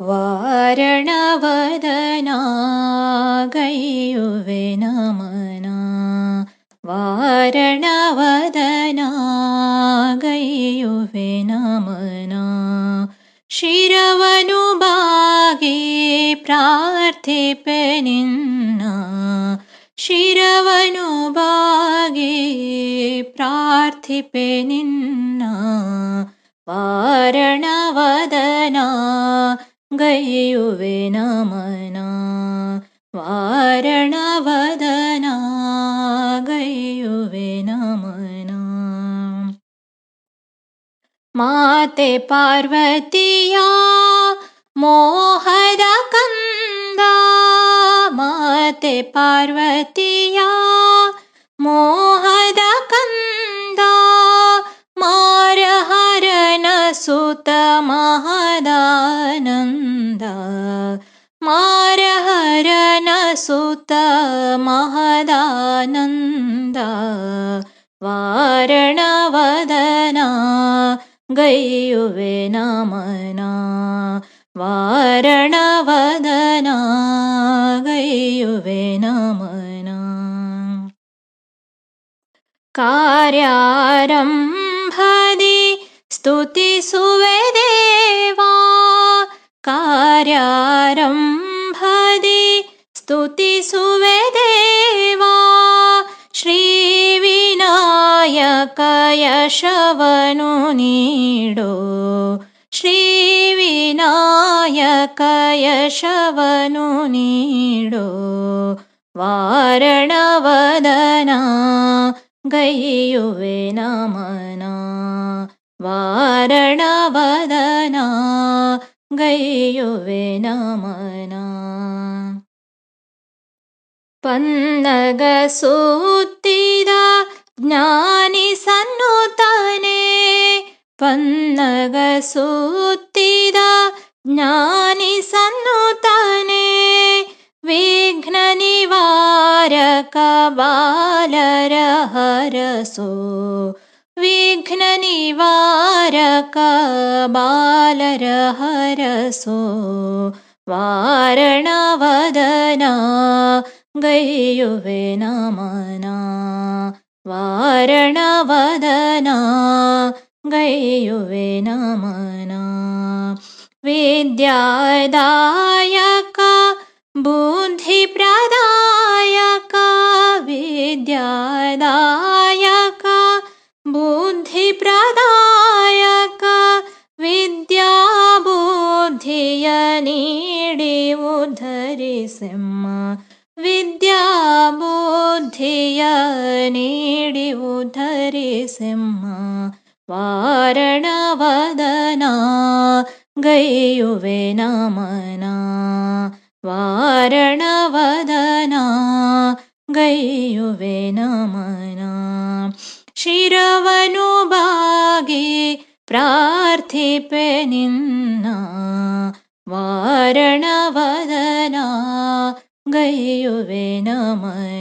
वारणवदना गयुवे नमना। वारणवदना गयुवे नमना। शिरवनुभागे प्रार्थिपे निन्ना। शिरवनुभागे प्रार्थिपे निन्ना। वारणवदना गयुवे नमना वारणवदना गयुवे नमना माते पार्वतीया मोहदकन्दा माते पार्वतीया मोहदकन्दा सुत महदानन्द वारणवदना गयुवे नमना वारणवदना गयुवे नमना कार्यारम्भदि स्तुतिसुवेदेवा कार्यारम्भदि स्तुतिसुवेदेवा श्रीविनायकयशवनु नीडो श्रीविनायकयशवनु नीडो वारणवदना गयुवे नमना। वारणवदना गयुवे नमना पन्नगसूत्तिद ज्ञानि सन्नुतने पन्नगसूत्तिद ज्ञानि सन्नुतने विघ्ननिवारकबालरहरसो विघ्ननिवारकबालरहरसो वारणवदना गयुवे नमना विद्यादायक बुद्धिप्रदायक विद्यादायक बुद्धिप्रदायक विद्याबुद्धियनीडि उद्धरिसिंह विद्याबुद्धियनीडि उद्धरिसिंह वारणवदना गयुवे नमना। वारणवदना गयुवे नमना। शिरवनुभागे प्रार्थिपे निन्ना। वारणवदना गयुवे नमना वारणवदना गयुवे